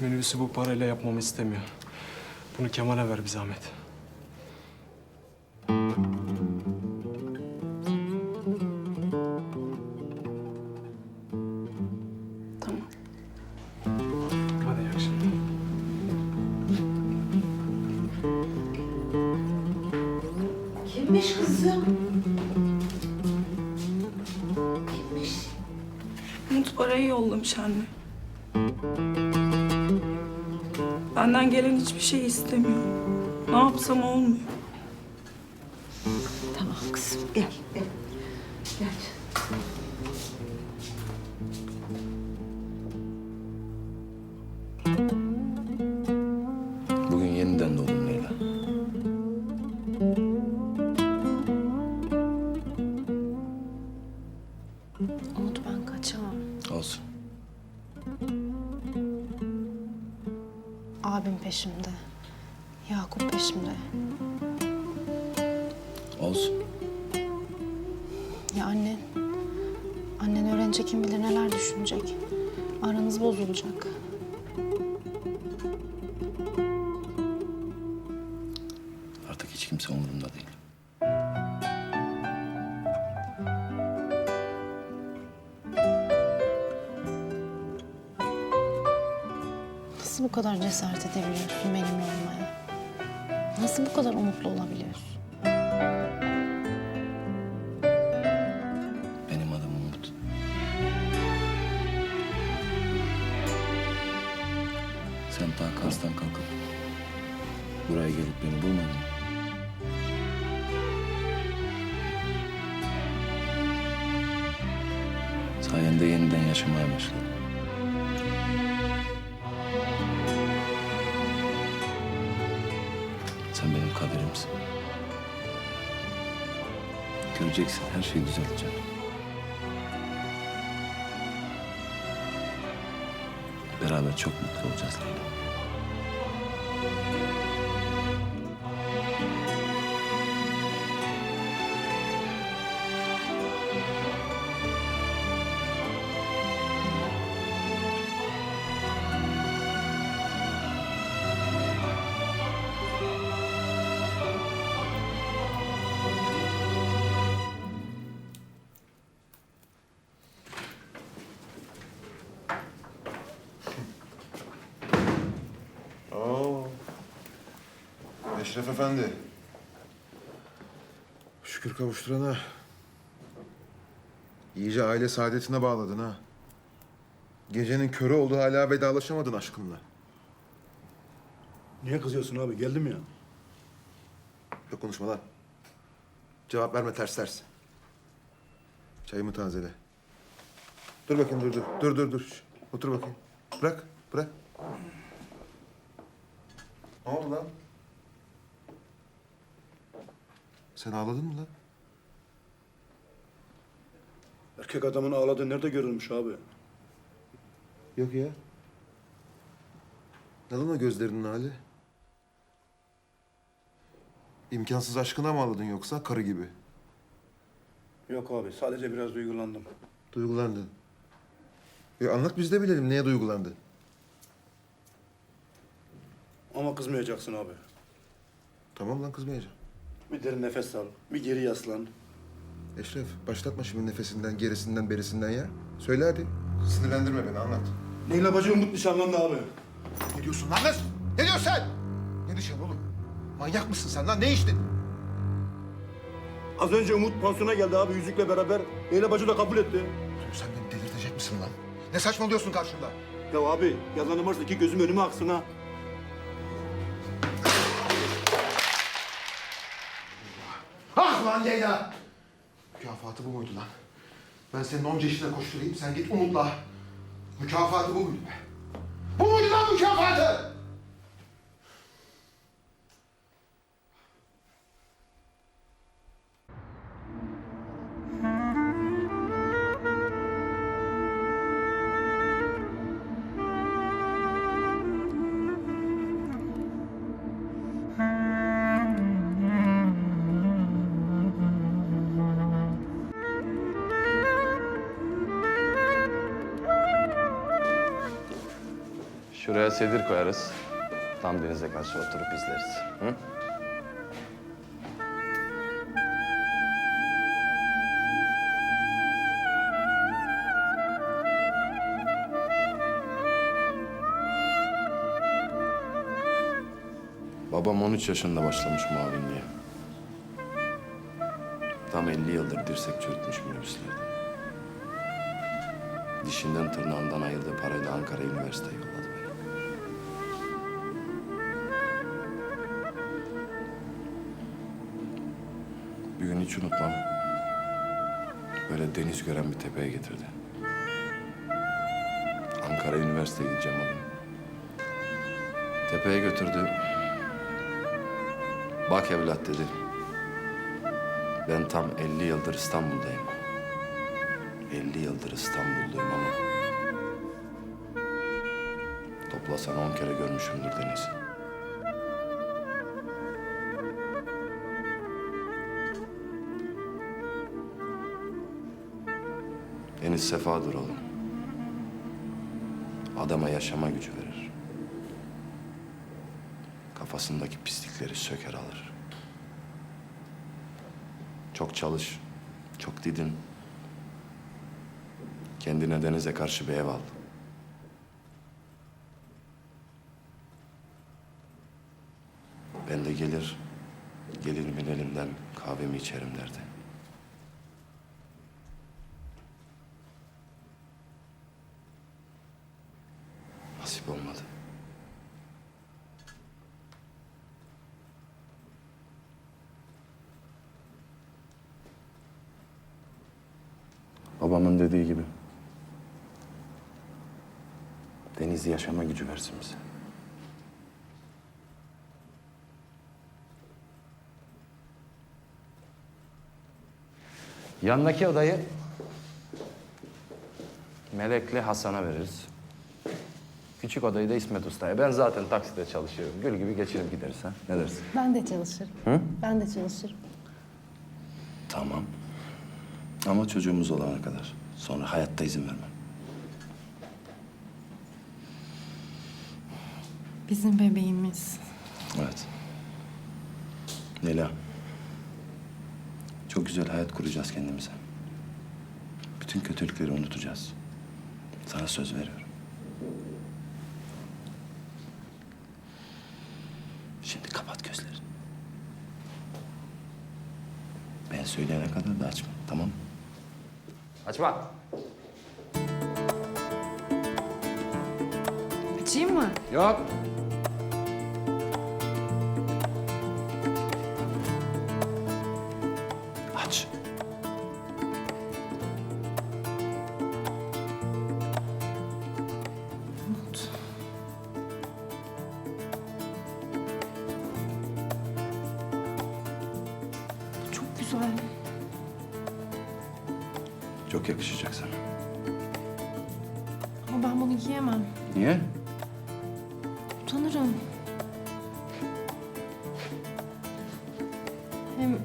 Minibüsü bu parayla yapmamı istemiyor. Bunu Kemal'e ver bir zahmet. Tamam. Hadi iyi akşamlar. Kimmiş kızım? Kimmiş? Umut parayı yollamış anne. Benden gelen hiçbir şey istemiyor. Ne yapsam olmuyor. Tamam kızım gel gel. Gel. Bugün yeniden doğdun Leyla. Umut ben kaçamam. Olsun. Abim peşimde. Yakup peşimde. Olsun. Ya annen? Annen öğrenecek kim bilir neler düşünecek. Aranız bozulacak. Artık hiç kimse umurumda Nasıl bu kadar cesaret edebiliyorsun benimle olmaya? Nasıl bu kadar umutlu olabiliyorsun? Benim adım Umut. Sen ta Kars'tan kalkıp buraya gelip beni bulmadın. Sayende yeniden yaşamaya başladım. Kaderimsin. Göreceksin her şeyi düzelteceğim. Beraber çok mutlu olacağız Leyla. Eşref Efendi. Şükür kavuşturana. İyice aile saadetine bağladın ha. Gecenin körü oldu hala vedalaşamadın aşkınla. Niye kızıyorsun abi? Geldim ya. Yok konuşma lan. Cevap verme ters ters. Çayımı tazele. Dur bakayım dur dur. Dur dur dur. Otur bakayım. Bırak bırak. Ne oldu lan? Sen ağladın mı lan? Erkek adamın ağladığı nerede görülmüş abi? Yok ya. Ne lan o gözlerinin hali? İmkansız aşkına mı ağladın yoksa karı gibi? Yok abi. Sadece biraz duygulandım. Duygulandın. E anlat biz de bilelim neye duygulandın. Ama kızmayacaksın abi. Tamam lan kızmayacağım. Bir derin nefes al. Bir geri yaslan. Eşref başlatma şimdi nefesinden, gerisinden, berisinden ya. Söyle hadi. Sinirlendirme beni anlat. Leyla bacı Umut nişanlandı abi. Ne diyorsun lan kız? Ne diyorsun sen? Ne diyeceksin oğlum? Manyak mısın sen lan? Ne içtin? Az önce Umut pansiyona geldi abi yüzükle beraber. Leyla bacı da kabul etti. Oğlum sen beni delirtecek misin lan? Ne saçmalıyorsun karşımda? Ya abi yalanım varsa ki gözüm önüme aksın ha. Ah lan Leyla! Mükafatı bu muydu lan? Ben senin onca işine koşturayım, sen git Umut'la. Mükafatı bu muydu be? Bu muydu lan mükafatı? Şuraya sedir koyarız. Tam denize karşı oturup izleriz. Hı? Babam 13 yaşında başlamış muavinliğe. Tam 50 yıldır dirsek çürütmüş minibüslerde. Dişinden tırnağından ayırdığı parayla Ankara Üniversiteye yolladı Bir gün hiç unutmam. Böyle deniz gören bir tepeye getirdi. Ankara Üniversiteye gideceğim o. Tepeye götürdü. Bak evlat dedi. Ben tam 50 yıldır İstanbul'dayım. 50 yıldır İstanbulluyum ama... Toplasan 10 kere görmüşümdür denizi. Deniz sefadır oğlum. Adama yaşama gücü verir. Kafasındaki pislikleri söker alır. Çok çalış, çok didin. Kendine denize karşı bir ev al. Ben de gelir, gelirimin elinden kahvemi içerim derdi. Nasip olmadı. Babamın dediği gibi. Deniz yaşama gücü versin bize. Yandaki odayı Melek'le Hasan'a veririz. Küçük odayı da İsmet Usta'ya. Ben zaten takside çalışıyorum. Gül gibi geçirip gideriz ha. Ne dersin? Ben de çalışırım. Ben de çalışırım. Tamam. Ama çocuğumuz olana kadar. Sonra hayatta izin vermem. Bizim bebeğimiz. Evet. Leyla. Çok güzel hayat kuracağız kendimize. Bütün kötülükleri unutacağız. Sana söz veriyorum. Şimdi kapat gözlerini. Ben söyleyene kadar da açma, tamam mı? Açma. Açayım mı? Yok. Güzel. Çok yakışacak sana. Ama ben bunu giyemem. Niye? Utanırım. Hem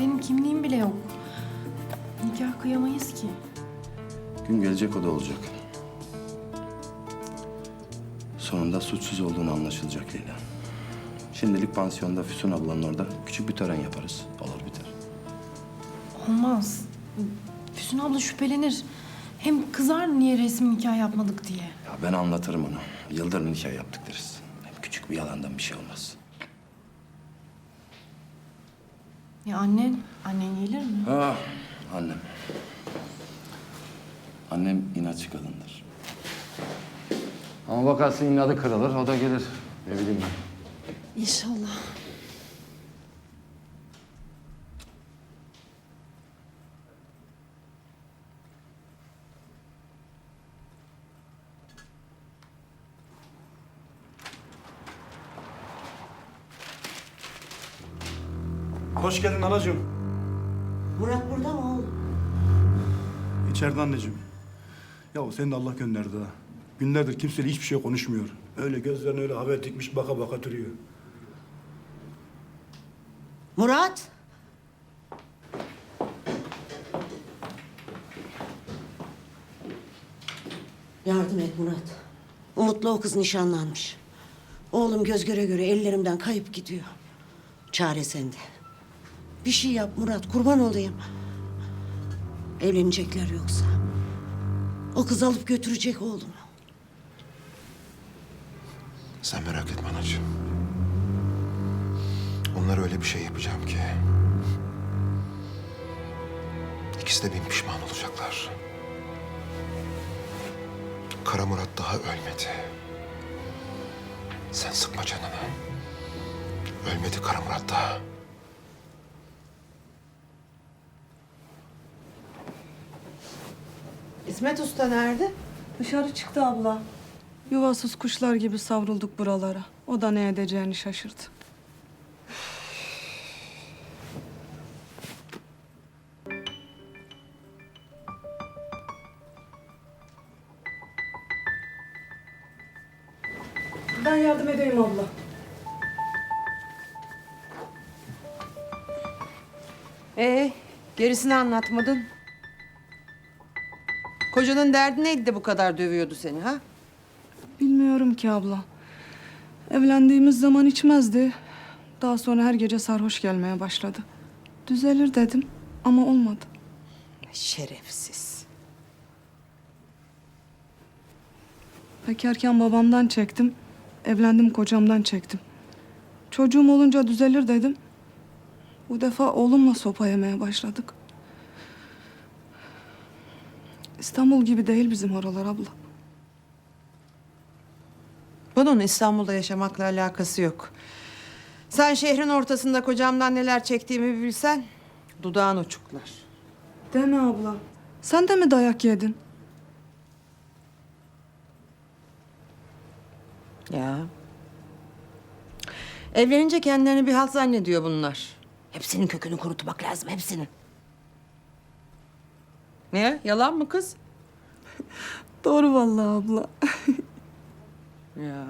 benim kimliğim bile yok. Nikah kıyamayız ki. Gün gelecek o da olacak. Sonunda suçsuz olduğunu anlaşılacak Leyla. Şimdilik pansiyonda Füsun ablanın orada küçük bir tören yaparız. Olur. Olmaz. Füsun abla şüphelenir. Hem kızar niye resmi nikah yapmadık diye. Ya ben anlatırım onu. Yıldır nikah yaptık deriz. Hem küçük bir yalandan bir şey olmaz. Ya annen, annen gelir mi? Ah, annem. Annem inatçı kadındır. Ama bakarsın inadı kırılır, o da gelir. Ne bileyim ben. İnşallah. Geldin anacığım. Murat burada mı oğlum? İçeride anneciğim. Ya seni de Allah gönderdi ha. Günlerdir kimseyle hiçbir şey konuşmuyor. Öyle gözlerine öyle haber dikmiş baka baka duruyor. Murat! Yardım et Murat. Umut'la o kız nişanlanmış. Oğlum göz göre göre ellerimden kayıp gidiyor. Çare sende. Bir şey yap Murat, kurban olayım. Evlenecekler yoksa. O kız alıp götürecek oğlumu. Sen merak etme anacığım. Onlar öyle bir şey yapacağım ki. İkisi de bin pişman olacaklar. Kara Murat daha ölmedi. Sen sıkma canını. Ölmedi Kara Murat daha. İsmet Usta nerede? Dışarı çıktı abla. Yuvasız kuşlar gibi savrulduk buralara. O da ne edeceğini şaşırdı. Ben yardım edeyim abla. Ee, gerisini anlatmadın. Kocanın derdi neydi de bu kadar dövüyordu seni ha? Bilmiyorum ki abla. Evlendiğimiz zaman içmezdi. Daha sonra her gece sarhoş gelmeye başladı. Düzelir dedim ama olmadı. Şerefsiz. Bekarken babamdan çektim. Evlendim kocamdan çektim. Çocuğum olunca düzelir dedim. Bu defa oğlumla sopa yemeye başladık. İstanbul gibi değil bizim oralar abla. Bunun İstanbul'da yaşamakla alakası yok. Sen şehrin ortasında kocamdan neler çektiğimi bilsen dudağın uçuklar. Deme abla. Sen de mi dayak yedin? Ya. Evlenince kendilerini bir halt zannediyor bunlar. Hepsinin kökünü kurutmak lazım, hepsinin. Ne? Yalan mı kız? Doğru vallahi abla. Ya.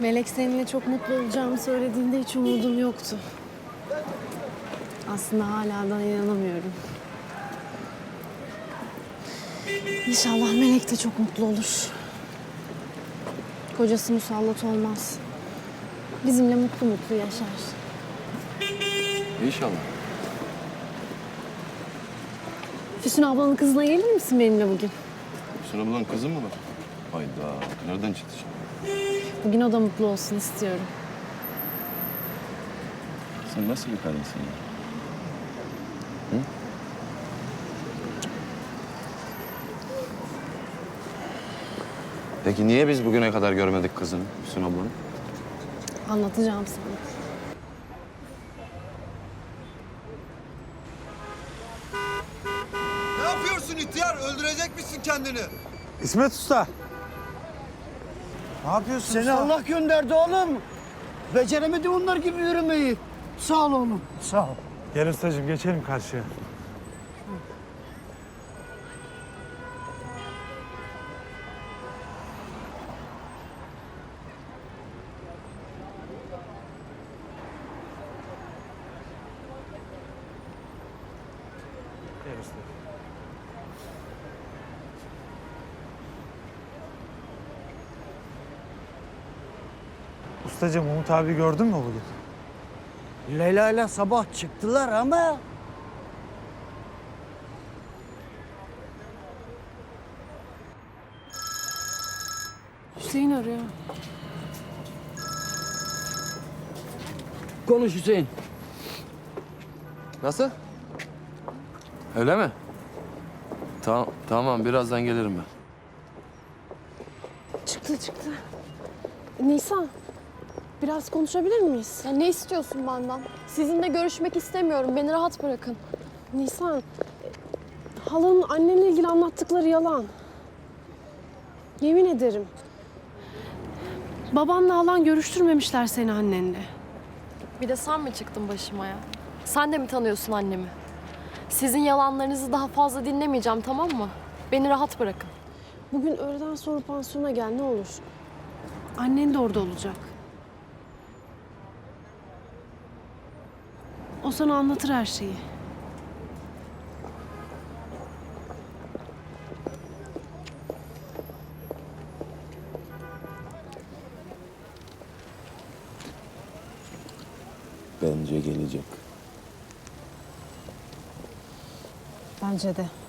Melek seninle çok mutlu olacağımı söylediğinde hiç umudum yoktu. Aslında hala da inanamıyorum. İnşallah Melek de çok mutlu olur. Kocası musallat olmaz. Bizimle mutlu mutlu yaşar. İnşallah. Füsun ablanın kızına gelir misin benimle bugün? Sana bulan kızın mı var? Hayda. Nereden çıktı şimdi? Bugün o da mutlu olsun istiyorum. Sen nasıl bir kadınsın ya? Peki niye biz bugüne kadar görmedik kızını Füsun ablanı? Anlatacağım sana. Ne yapıyorsun ihtiyar? Öldürecek misin kendini? İsmet Usta. Ne yapıyorsun Seni Allah gönderdi oğlum. Beceremedi onlar gibi yürümeyi. Sağ ol oğlum. Sağ ol. Gel ustacığım geçelim karşıya. Ustacığım Umut abi gördün mü bugün? Leyla ile sabah çıktılar ama Hüseyin arıyor. Konuş Hüseyin. Nasıl? Öyle mi? Tamam, tamam birazdan gelirim ben. Çıktı çıktı. Nisan, biraz konuşabilir miyiz? Ya ne istiyorsun benden? Sizinle görüşmek istemiyorum. Beni rahat bırakın. Nisan, e, halanın annenle ilgili anlattıkları yalan. Yemin ederim. Babanla halan görüştürmemişler seni annenle. Bir de sen mi çıktın başıma ya? Sen de mi tanıyorsun annemi? Sizin yalanlarınızı daha fazla dinlemeyeceğim tamam mı? Beni rahat bırakın. Bugün öğleden sonra pansiyona gel ne olur. Annen de orada olacak. O sana anlatır her şeyi. Bence gelecek. Bence de.